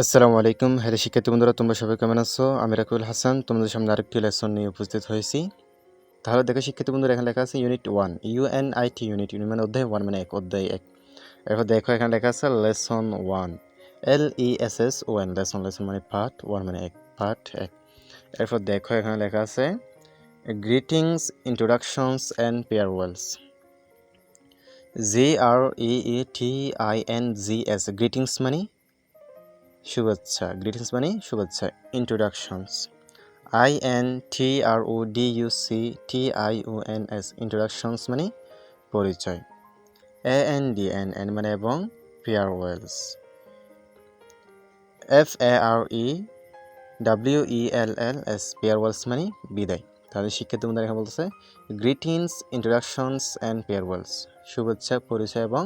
আসসালামু আলাইকুম। হ্যালো শিক্ষার্থী বন্ধুরা, তোমরা সবাই কেমন আছো? আমি রাকুল হাসান, তোমাদের সামনে আরেকটি লেসন নিয়ে উপস্থিত হয়েছি। তাহলে দেখো শিক্ষার্থী বন্ধুরা, এখানে লেখা আছে unit one U N I T unit unit মানে অধ্যায় ওয়ান মানে এক, অধ্যায় এক। এরপর দেখো এখানে লেখা আছে lesson one L E S S O N lesson lesson মানে পার্ট ওয়ান মানে এক পার্ট এক। এরপর দেখো এখানে লেখা আছে greetings introductions and farewells G R E T I N G S greetings মানে শুভেচ্ছা গ্রিটিংস মানে শুভেচ্ছা introductions I N T R O D U C T I O N S introductions মানে পরিচয়। A N D N N মানে এবং farewells F A R E W E L L S farewells মানে বিদায়। তাহলে শিক্ষার্থী বন্ধুরা এখানে বলতেছে গ্রিটিংস ইন্ট্রোডাকশনস অ্যান্ড পেয়ারওয়েলস শুভেচ্ছা, পরিচয় এবং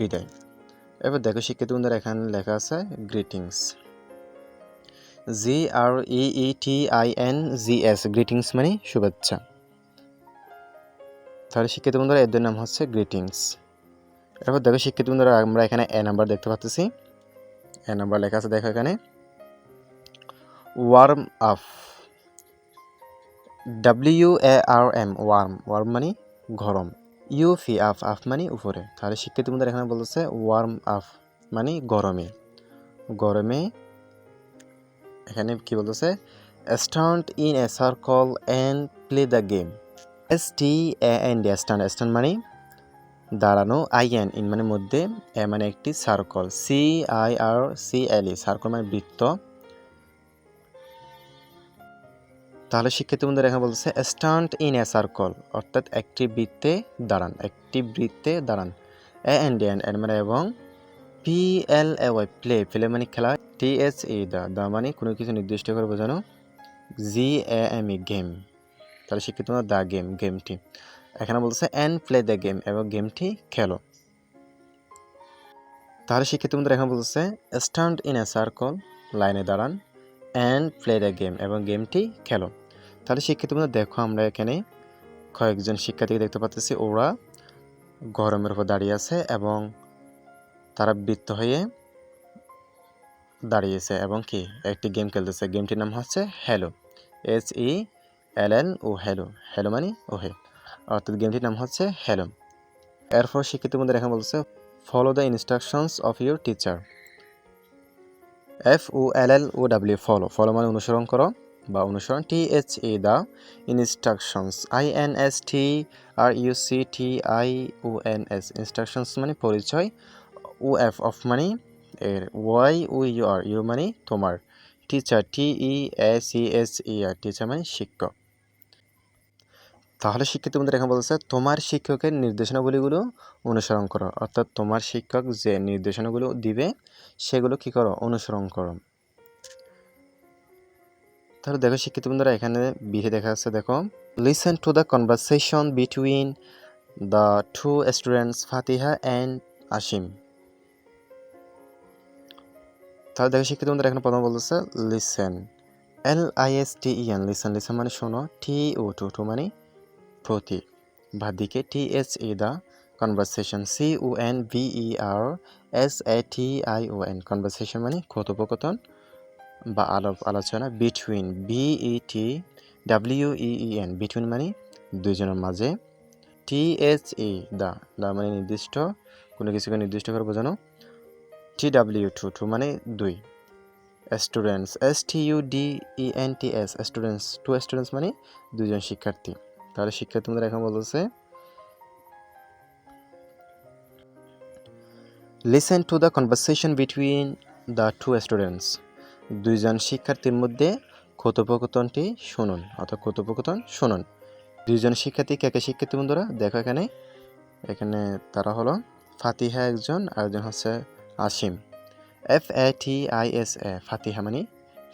বিদায়। এবার দেখো শিক্ষার্থী বন্ধুরা, এখানে লেখা আছে greetings G R E E T I N G S greetings মানে শুভেচ্ছা। তাহলে শিক্ষার্থী বন্ধুরা, এদের নাম হচ্ছে গ্রিটিংস এরপর দেখো শিক্ষার্থী বন্ধুরা, আমরা এখানে এ নাম্বার দেখতে পাচ্ছি এ নাম্বার লেখা আছে, দেখো এখানে। Warm up W A R M warm warm মানে গরম। ইউ ফি আফ আফ মানে উপরে। তাহলে শিক্ষার্থী বন্ধুরা এখানে বলতেছে ওয়ার্ম আপ মানে গরমে। গরমে এখানে কি বলতেছে? Stand in a circle and play the game S T N D stand stand মানে দাঁড়ানো আই এন ইন মানে মধ্যে এ মানে একটি circle C I R C L E circle মানে বৃত্ত। তাহলে শিক্ষার্থী বন্ধুরা এখানে বলতেছে স্টান্ট ইন এ সার্কল অর্থাৎ একটি বৃত্তে দাঁড়ান, একটি বৃত্তে দাঁড়ান। A N D N N মানে এবং P L A Y play play মানে খেলা। টি এস ই দা দা মানে কোনো কিছু নির্দিষ্ট করে বোঝানো। জি এ এম ই গেম তাহলে শিক্ষিত দা গেম গেমটি এখানে বলতেছে এন প্লে দ্য গেম এবং গেমটি খেলো। তাহলে শিক্ষিত বন্ধুরা এখানে বলতেছে স্ট্যান্ড ইন এ সার্কল লাইনে দাঁড়ান। অ্যান্ড প্লে দ্য গেম এবং গেমটি খেলো। তাহলে শিক্ষিত বন্ধু দেখো আমরা এখানে কয়েকজন শিক্ষার্থীকে দেখতে পাচ্ছি ওরা গরমের উপর দাঁড়িয়ে আছে এবং তারা বৃত্ত হয়ে দাঁড়িয়েছে এবং কি, একটি গেম খেলতেছে। গেমটির নাম হচ্ছে hello S E L N O hello hello মানে ও হে অর্থাৎ গেমটির নাম হচ্ছে হ্যালো এরপর শিক্ষিত বন্ধুরা এখানে বলছে follow the instructions of your teacher F O L L O W follow follow মানে অনুসরণ করো বা অনুসরণ T H E the instructions I N S T R U C T I O N S instructions মানে পরিচয় O F of মানি এর Y O U R you মানে তোমার teacher T E S E S E R teacher মানে শিক্ষক। তাহলে শিক্ষিত বন্ধুরা এখানে বলছে তোমার শিক্ষকের নির্দেশনাগুলিগুলো অনুসরণ করো। অর্থাৎ তোমার শিক্ষক যে নির্দেশনাগুলো দিবে, সেগুলো কি করো? অনুসরণ করো। তাহলে দেখো শিক্ষিত বন্ধুরা, এখানে বিহে দেখা যাচ্ছে, দেখো listen to the conversation between the two students Fatiha and Asim তাহলে দেখো শিক্ষিত বন্ধুরা, এখানে প্রথম বলতেছে listen L I S T E N listen listen মানে শোনো টি ও টু টু মানে প্রতি বা দিকে T S E the conversation C O N V E R S A T I O N conversation মানে কথোপকথন বা আলাপ আলোচনা between B E T W E E N between মানে দুজনের মাঝে। টি এইচ ই দা দা মানে নির্দিষ্ট, কোনো কিছুকে নির্দিষ্ট করে বোঝানো। টি ডাব্লিউ টু টু মানে দুই। Students S T U D E N T S students two students মানে দুজন শিক্ষার্থী। তাহলে শিক্ষার্থী তোমাদের এখন বলতেছে listen to the conversation between the two students দুইজন শিক্ষার্থীর মধ্যে কথোপকথনটি শুনুন, অর্থাৎ কথোপকথন শুনুন। দুইজন শিক্ষার্থী কে কে শিক্ষার্থী বন্ধুরা? দেখো এখানে। এখানে তারা হলো ফাতিহা একজন আর একজন হচ্ছে Asim. F A T I S A Fatiha মানে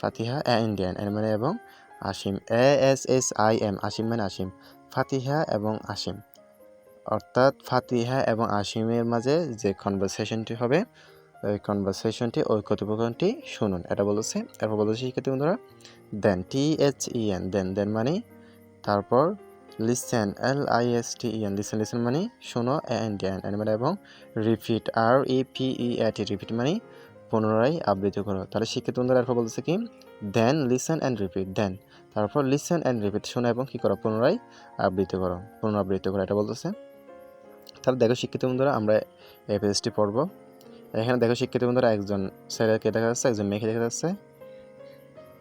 ফাতিহা এ ইন্ডিয়ান এর মানে এবং Asim A S S I M Asim মানে আসিম ফাতিহা এবং আসিম অর্থাৎ ফাতিহা এবং আসিমের মাঝে যে কনভারসেশনটি হবে, ওই কনভারসেশনটি ওই কথোপকথনটি শুনুন। এটা বলেছে। এরপর বলেছে শিক্ষার্থী বন্ধুরা দেন টি এইচ ই এন দেন দেন মানে তারপর listen L I S T N listen listen মানে শোনো এন ডি এন মানে এবং repeat R E P E A T repeat মানে পুনরায় আবৃত্তি করো। তাহলে শিক্ষিত বন্ধুরা এরপর বলতেছে কি then listen and repeat then. তারপর লিসেন অ্যান্ড রিপিট শোনো এবং কী করো? পুনরায় আবৃত্তি করো। পুনরাবৃত্তি করো, এটা বলতেছে। তাহলে দেখো, শিক্ষিত বন্ধুরা, আমরা এই পেজটি পড়ব। এখানে দেখো, শিক্ষিত বন্ধুরা, একজন ছেলেকে দেখা যাচ্ছে, একজন মেয়েকে দেখা যাচ্ছে।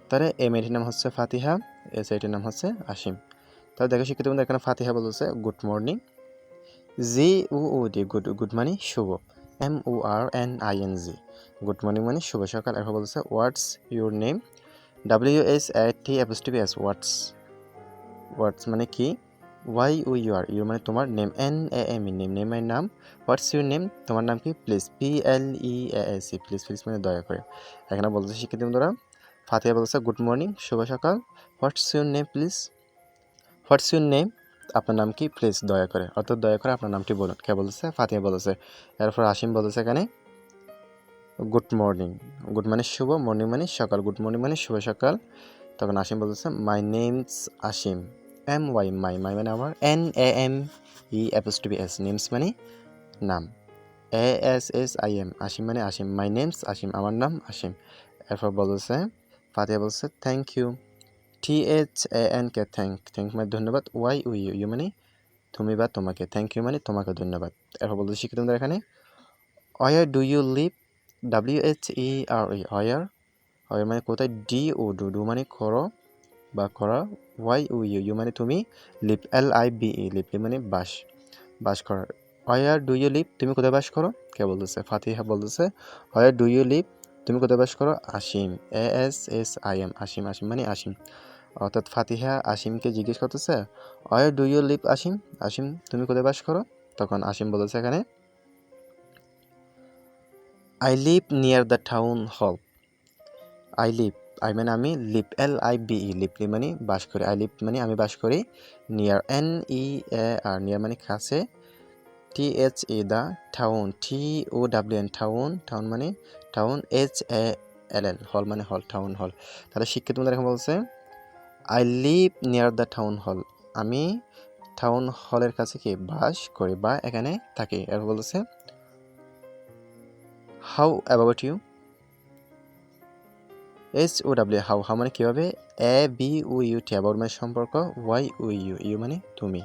তাহলে এই মেয়েটির নাম হচ্ছে ফাতিহা, এই ছেলেটির নাম হচ্ছে আসিম। তাহলে দেখো, শিক্ষিত বন্ধু এখানে ফাতিহা বলতেছে good morning G O O D good good মানে শুভ। M O R N I N G good morning মানে শুভ সকাল। এখন বলতেছে what's your name W S T T S what's what's মানে কি? Y U U R you মানে তোমার name N A M E name নেমের নাম। হোয়াটস ইউর নেম তোমার নাম কি? Please P L E A C please please মানে দয়া করে। এখানে বলতেছে শিক্ষিত বন্ধুরা ফাতিহা বলতেছে গুড মর্নিং শুভ সকাল। What's your name please what's your name আপনার নাম কি? প্লিজ দয়া করে। অর্থাৎ দয়া করে আপনার নামটি বলুন। কে বলেছে ফাতিহা বলেছে এরপর আসিম বলেছে এখানে গুড মর্নিং গুড মানে শুভ মর্নিং মানে সকাল। গুড মর্নিং মানে শুভ সকাল। তখন আসিম বলেছে my name's Asim M Y my my মানে আমার এন এ এম ই এপস টু বি এস নেমস মানে নাম। A S S I M Asim মানে আসিম মাই নেমস আসিম আমার নাম আসিম এরপর বলেছে ফাতিহা বলছে thank you T H A N K thank thank মানে ধন্যবাদ। ওয়াই ইউ ইউ মানে তুমি বা তোমাকে। থ্যাংক ইউ মানে তোমাকে ধন্যবাদ। এরপর বলতে শিখি তোমাদের এখানে where do you live W H E R E where where মানে কোথায়? ডি ও ডু ডু মানে করো বা করা ওয়াই ইউ ইউ ইউ মানে তুমি live L I V E live মানে বাস বাস করার অয়ার ডু ইউ লিভ তুমি কোথায় বাস করো? কে বলতেছে? ফাতিহা বলতেছে। অয়ার ডু ইউ লিভ তুমি কোথায় বাস করো? Asim A S S I M Asim Asim মানে আসিম অর্থাৎ ফাতিহা আসিমকে জিজ্ঞেস করতেছে where do you live Asim Asim তুমি কোথায় বাস করো? তখন আসিম বলেছে এখানে I live near the town hall I live I মানে আমি live L I V E live মানে বাস করি। আই লিভ মানে আমি বাস করি near N E A R near মানে কাছে। T H E the town T O W N town town মানে town H A L L hall মানে হল টাউন হল তাহলে শিক্ষিত তোমাদের এখন বলছে I live near the town hall আমি টাউন হলের কাছে কি? বাস করি, বা এখানে থাকি। এর বলছে how about you H O W how how মানে কীভাবে? A B O U T about মানে সম্পর্ক ওয়াই ও ইউ ইউ মানে তুমি।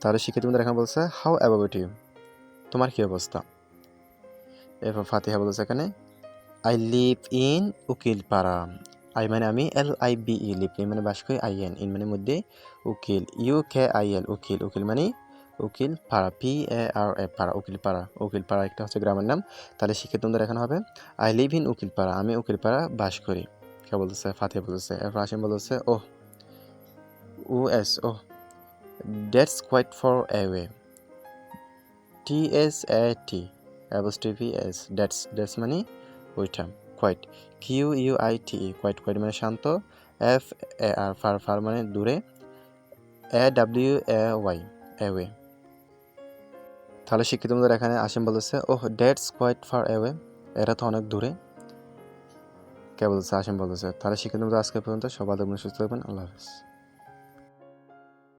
তাহলে শিক্ষিত তোমাদের এখন বলছে হাউ অ্যাবাউট ইউ তোমার কী অবস্থা? এরপর ফাতিহা বলছে এখানে I live in Ukilpara. I মানে আমি L I V E live মানে বাস করি আই এন ইন মানে মধ্যে উকিল। ইউ কে আই এল উকিল। উকিল মানে উকিল পাড়া পি এ আর এ পাড়া, উকিল পাড়া উকিল পাড়া একটা হচ্ছে গ্রামের নাম। তাহলে শিক্ষিত তোমাদের এখানে হবে আই লিভ ইন উকিল পাড়া, আমি উকিল পাড়া বাস করি। কে বলতেছে? ফাতিহা বলতেছে। এরপর আসিম বলতেছে O O S O that's quite for a away T S A T, অ্যাবস্টিভি S, that's that's মানে ওইটা, quite. Q U I T E, quite quite মানে শান্ত, F A R, far far মানে দূরে, A W A Y away তাহলে শিক্ষিত বন্ধুরা এখানে আসেন বলেছে oh that's quite far away. এরা তো অনেক দূরে। কে বলছে আসেন বলেছে তাহলে শিক্ষিত বন্ধু আজকে পর্যন্ত সবাই সুস্থ থাকবেন। আল্লাহ হাফিজ।